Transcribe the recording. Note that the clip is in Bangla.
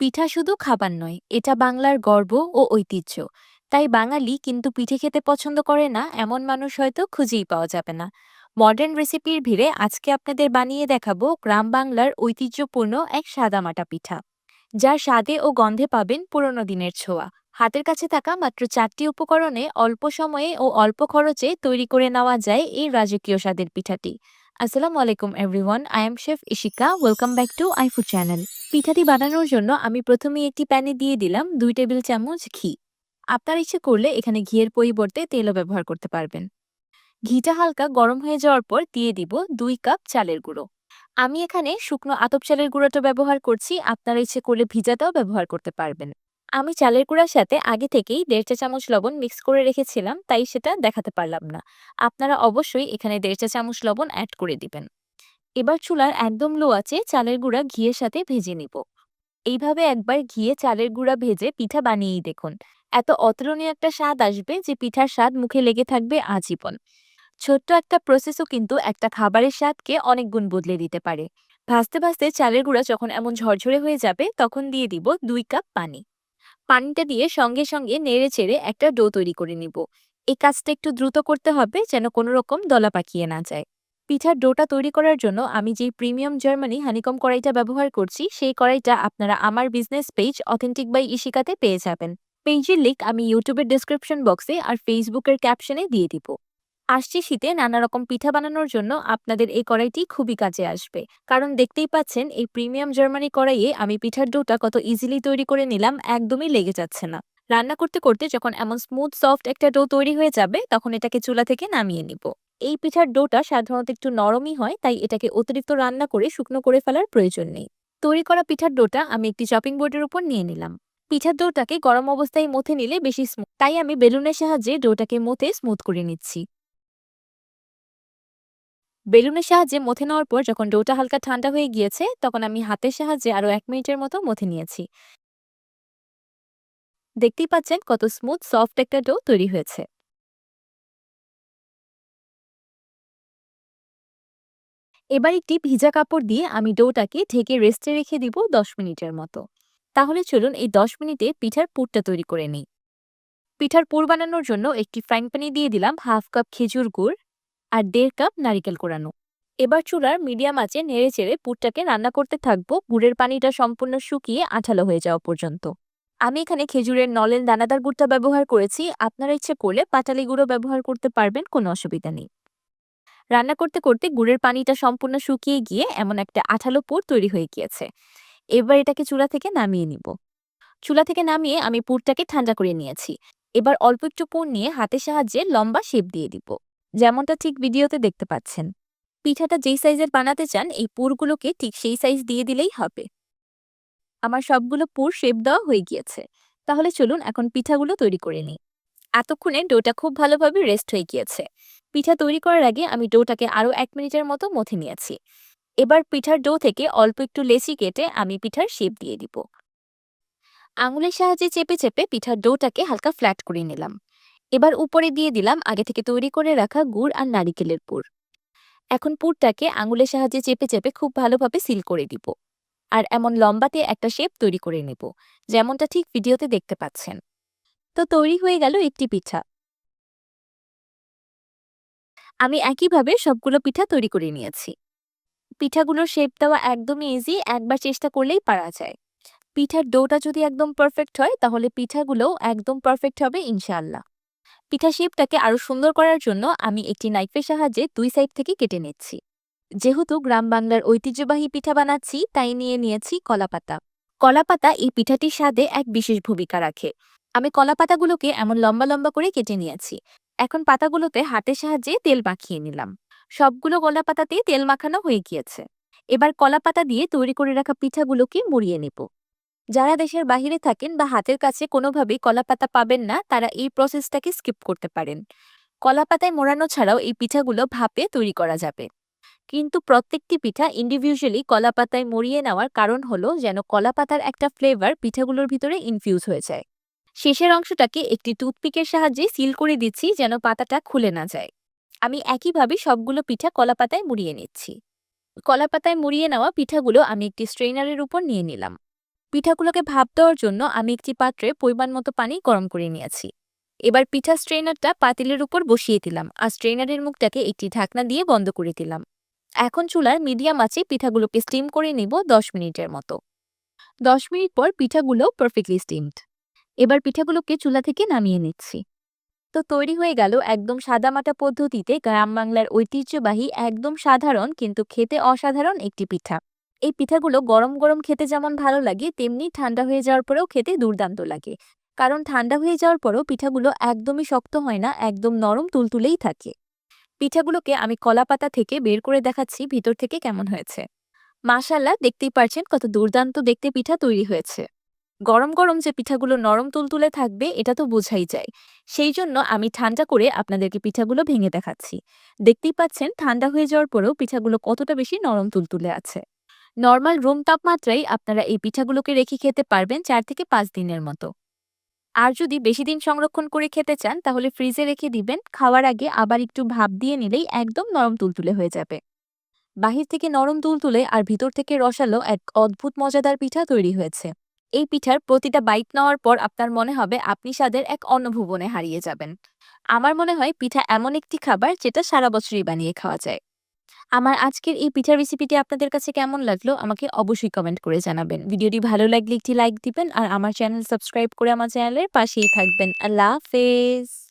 পিঠা শুধু খাবার নয়, এটা বাংলার গর্ব ও ঐতিহ্য। তাই বাঙালি কিন্তু পিঠে খেতে পছন্দ করে না, এমন মানুষ হয়তো খুঁজেই পাওয়া যাবে না। মডার্ন রেসিপির ভিড়ে আজকে আপনাদের বানিয়ে দেখাবো গ্রাম বাংলার ঐতিহ্যপূর্ণ এক সাদামাটা পিঠা। যার স্বাদে ও গন্ধে পাবেন পুরনো দিনের ছোঁয়া। হাতের কাছে থাকা মাত্র চারটি উপকরণে অল্প সময়ে ও অল্প খরচে তৈরি করে নেওয়া যায় এই রাজকীয় স্বাদের পিঠাটি। আসসালামু আলাইকুম everyone I am chef Ishika welcome back to iFood channel পিঠাটি বানানোর জন্য আমি প্রথমে একটি প্যানে দিয়ে দিলাম দুই টেবিল চামচ ঘি। আপনার ইচ্ছে করলে এখানে ঘিয়ের পরিবর্তে তেলও ব্যবহার করতে পারবেন। ঘিটা হালকা গরম হয়ে যাওয়ার পর দিয়ে দিব দুই কাপ চালের গুঁড়ো। আমি এখানে শুকনো আতপ চালের গুঁড়োটা ব্যবহার করছি। আপনারা ইচ্ছে করলে ভিজাটাও ব্যবহার করতে পারবেন। আমি চালের গুঁড়ার সাথে আগে থেকেই দেড় চা চামচ লবণ মিক্স করে রেখেছিলাম, তাই সেটা দেখাতে পারলাম না। আপনারা অবশ্যই এখানে দেড় চা চামচ লবণ অ্যাড করে দিবেন। এবার চুলার একদম লো আছে চালের গুঁড়া ঘিয়ের সাথে ভেজে নিব। এইভাবে একবার ঘিয়ে চালের গুঁড়া ভেজে পিঠা বানিয়েই দেখুন। এত অতুলনীয় একটা স্বাদ আসবে যে পিঠার স্বাদ মুখে লেগে থাকবে আজীবন। ছোট্ট একটা প্রসেসও কিন্তু একটা খাবারের স্বাদকে অনেক গুণ বদলে দিতে পারে। ভাজতে ভাজতে চালের গুঁড়া যখন এমন ঝরঝরে হয়ে যাবে, তখন দিয়ে দিব দুই কাপ পানি। পানিটা দিয়ে সঙ্গে সঙ্গে নেড়ে ছেড়ে একটা ডো তৈরি করে নিব। এই কাজটা একটু দ্রুত করতে হবে যেন কোনো রকম দলা পাকিয়ে না যায়। পিঠার ডোটা তৈরি করার জন্য আমি যেই প্রিমিয়াম জার্মানি হানিকম কড়াইটা ব্যবহার করছি, সেই কড়াইটা আপনারা আমার বিজনেস পেজ অথেন্টিক বাই ইশিকাতে পেয়ে যাবেন। পেজের লিঙ্ক আমি ইউটিউবের ডিসক্রিপশন বক্সে আর ফেসবুকের ক্যাপশনে দিয়ে দিব। আসছে শীতে নানা রকম পিঠা বানানোর জন্য আপনাদের এই কড়াইটি খুবই কাজে আসবে। কারণ দেখতেই পাচ্ছেন, এই প্রিমিয়াম জার্মানি কড়াইয়ে আমি পিঠার ডোটা কত ইজিলি তৈরি করে নিলাম, একদমই লেগে যাচ্ছে না। রান্না করতে করতে যখন এমন স্মুথ সফট একটা ডো তৈরি হয়ে যাবে, তখন এটাকে চুলা থেকে নামিয়ে নিব। এই পিঠার ডোটা সাধারণত একটু নরমই হয়, তাই এটাকে অতিরিক্ত রান্না করে শুকনো করে ফেলার প্রয়োজন নেই। তৈরি করা পিঠার ডোটা আমি একটি চপিং বোর্ডের উপর নিয়ে নিলাম। পিঠার ডোটাকে গরম অবস্থায় মথে নিলে বেশি স্মুথ তাই আমি বেলুনের সাহায্যে ডোটাকে মথে স্মুথ করে নিচ্ছি। বেলুনের সাহায্যে মথে নেওয়ার পর যখন ডোটা হালকা ঠান্ডা হয়ে গিয়েছে, তখন আমি হাতের সাহায্যে আরও এক মিনিটের মতো মথে নিয়েছি। দেখতেই পাচ্ছেন কত স্মুথ, সফট একটা ডো তৈরি হয়েছে। এবার একটি ভিজা কাপড় দিয়ে আমি ডোটাকে ঢেকে রেস্টে রেখে দিব দশ মিনিটের মতো। তাহলে চলুন এই দশ মিনিটে পিঠার পুরটা তৈরি করে নিই। পিঠার পুর বানানোর জন্য একটি ফ্রাইং প্যানে দিয়ে দিলাম হাফ কাপ খেজুর গুড় আর দেড় কাপ নারিকেল কোরানো। এবার চুলার মিডিয়াম আঁচে নেড়ে চেড়ে পুরটাকে রান্না করতে থাকব। গুড়ের পানিটা সম্পূর্ণ শুকিয়ে আঠালো হয়ে যাওয়া পর্যন্ত। আমি এখানে খেজুরের নলেন, দানাদার গুড়টা ব্যবহার করেছি। আপনারা ইচ্ছে করলে পাটালি গুঁড়ো ব্যবহার করতে পারবেন, কোনো অসুবিধা নেই। রান্না করতে করতে গুড়ের পানিটা সম্পূর্ণ শুকিয়ে গিয়ে এমন একটা আঠালো পুর তৈরি হয়ে গিয়েছে। এবার এটাকে চুলা থেকে নামিয়ে নিব। চুলা থেকে নামিয়ে আমি পুরটাকে ঠান্ডা করে নিয়েছি। এবার অল্প একটু পুর নিয়ে হাতের সাহায্যে লম্বা শেপ দিয়ে দিব। যেমনটা ঠিক ভিডিওতে দেখতে পাচ্ছেন। পিঠাটা যেই সাইজের বানাতে চান, এই পুরগুলোকে ঠিক সেই সাইজ দিয়ে দিলেই হবে। আমার সবগুলো পুর শেপ দেওয়া হয়ে গিয়েছে। তাহলে চলুন এখন পিঠাগুলো তৈরি করে নিই। এতক্ষণে ডোটা খুব ভালোভাবে রেস্ট হয়ে গিয়েছে। পিঠা তৈরি করার আগে আমি ডোটাকে আরও এক মিনিটের মতো মথে নিয়েছি। এবার পিঠার ডো থেকে অল্প একটু লেচি কেটে আমি পিঠার শেপ দিয়ে দিব। আঙুলের সাহায্যে চেপে চেপে পিঠার ডোটাকে হালকা ফ্ল্যাট করে নিলাম। এবার উপরে দিয়ে দিলাম আগে থেকে তৈরি করে রাখা গুড় আর নারিকেলের পুর এখন পুরটাকে আঙুলের সাহায্যে চেপে চেপে খুব ভালোভাবে সিল করে দিব। আর এমন লম্বাতে একটা শেপ তৈরি করে নেব, যেমনটা ঠিক ভিডিওতে দেখতে পাচ্ছেন। তো তৈরি হয়ে গেল একটি পিঠা। আমি একইভাবে সবগুলো পিঠা তৈরি করে নিয়েছি। পিঠাগুলোর শেপ দেওয়া একদমই ইজি একবার চেষ্টা করলেই পারা যায়। পিঠার ডোটা যদি একদম পারফেক্ট হয়, তাহলে পিঠাগুলোও একদম পারফেক্ট হবে ইনশাআল্লাহ। পিঠা শেপটাকে আরও সুন্দর করার জন্য আমি একটি নাইফের সাহায্যে দুই সাইড থেকে কেটে নিচ্ছি। যেহেতু গ্রাম বাংলার ঐতিহ্যবাহী পিঠা বানাচ্ছি, তাই নিয়ে নিয়েছি কলাপাতা কলাপাতা এই পিঠাটির স্বাদে এক বিশেষ ভূমিকা রাখে। আমি কলাপাতাগুলোকে এমন লম্বা লম্বা করে কেটে নিয়েছি। এখন পাতাগুলোতে হাতের সাহায্যে তেল মাখিয়ে নিলাম। সবগুলো কলাপাতাতেই তেল মাখানো হয়ে গিয়েছে। এবার কলাপাতা দিয়ে তৈরি করে রাখা পিঠাগুলোকে মুড়িয়ে নেব। যারা দেশের বাহিরে থাকেন বা হাতের কাছে কোনোভাবেই কলাপাতা পাবেন না, তারা এই প্রসেসটাকে স্কিপ করতে পারেন। কলাপাতায় মোড়ানো ছাড়াও এই পিঠাগুলো ভাপে তৈরি করা যাবে। কিন্তু প্রত্যেকটি পিঠা ইন্ডিভিজুয়ালি কলাপাতায় মরিয়ে নেওয়ার কারণ হলো যেন কলাপাতার একটা ফ্লেভার পিঠাগুলোর ভিতরে ইনফিউজ হয়ে যায়। শেষের অংশটাকে একটি টুথপিকের সাহায্যে সিল করে দিচ্ছি যেন পাতাটা খুলে না যায়। আমি একইভাবে সবগুলো পিঠা কলাপাতায় মুড়িয়ে নিচ্ছি। কলাপাতায় মুড়িয়ে নেওয়া পিঠাগুলো আমি একটি স্ট্রেনারের উপর নিয়ে নিলাম। পিঠাগুলোকে ভাপ দেওয়ার জন্য আমি একটি পাত্রে পরিমাণ মতো পানি গরম করে নিয়েছি। এবার পিঠা স্ট্রেনারটা পাতিলের উপর বসিয়ে দিলাম আর স্ট্রেনারের মুখটাকে একটি ঢাকনা দিয়ে বন্ধ করে দিলাম। এখন চুলার মিডিয়াম আঁচে পিঠাগুলোকে স্টিম করে নেব দশ মিনিটের মতো। দশ মিনিট পর পিঠাগুলো পারফেক্টলি স্টিমড এবার পিঠাগুলোকে চুলা থেকে নামিয়ে নিচ্ছি। তো তৈরি হয়ে গেল একদম সাদামাটা পদ্ধতিতে গ্রাম বাংলার ঐতিহ্যবাহী, একদম সাধারণ কিন্তু খেতে অসাধারণ একটি পিঠা। এই পিঠাগুলো গরম গরম খেতে যেমন ভালো লাগে, তেমনি ঠান্ডা হয়ে যাওয়ার পরেও খেতে দুর্দান্ত লাগে। কারণ ঠান্ডা হয়ে যাওয়ার পরেও পিঠাগুলো একদমই শক্ত হয় না, একদম নরম তুলতুলেই থাকে। পিঠাগুলোকে আমি কলা পাতা থেকে বের করে দেখাচ্ছি, ভিতর থেকে কেমন হয়েছে। মাশাল্লাহ দেখতেই পারছেন কত দুর্দান্ত দেখতে পিঠা তৈরি হয়েছে। গরম গরম যে পিঠাগুলো নরম তুলতুলে থাকবে, এটা তো বোঝাই যায়। সেই জন্য আমি ঠান্ডা করে আপনাদেরকে পিঠাগুলো ভেঙে দেখাচ্ছি। দেখতেই পাচ্ছেন, ঠান্ডা হয়ে যাওয়ার পরেও পিঠাগুলো কতটা বেশি নরম তুলতুলে আছে। নর্মাল রুম তাপমাত্রায় আপনারা এই পিঠাগুলোকে রেখে খেতে পারবেন চার থেকে পাঁচ দিনের মতো। আর যদি বেশি দিন সংরক্ষণ করে খেতে চান, তাহলে ফ্রিজে রেখে দিবেন। খাওয়ার আগে আবার একটু ভাপ দিয়ে নিলেই একদম নরম তুলতুলে হয়ে যাবে। বাহির থেকে নরম তুলতুলে আর ভিতর থেকে রসালো এক অদ্ভুত মজাদার পিঠা তৈরি হয়েছে। এই পিঠার প্রতিটা বাইট নেওয়ার পর আপনার মনে হবে আপনি স্বাদের এক অন্য ভুবনে হারিয়ে যাবেন। আমার মনে হয় পিঠা এমন একটি খাবার যেটা সারা বছরই বানিয়ে খাওয়া যায়। আমার আজকের এই পিঠার রেসিপিটি আপনাদের কাছে কেমন লাগল? আমাকে অবশ্যই কমেন্ট করে জানাবেন। ভিডিওটি ভালো লাগলে একটি লাইক দিবেন আর আমার চ্যানেল সাবস্ক্রাইব করে আমার চ্যানেলের পাশেই থাকবেন। আল্লাহ হাফেজ।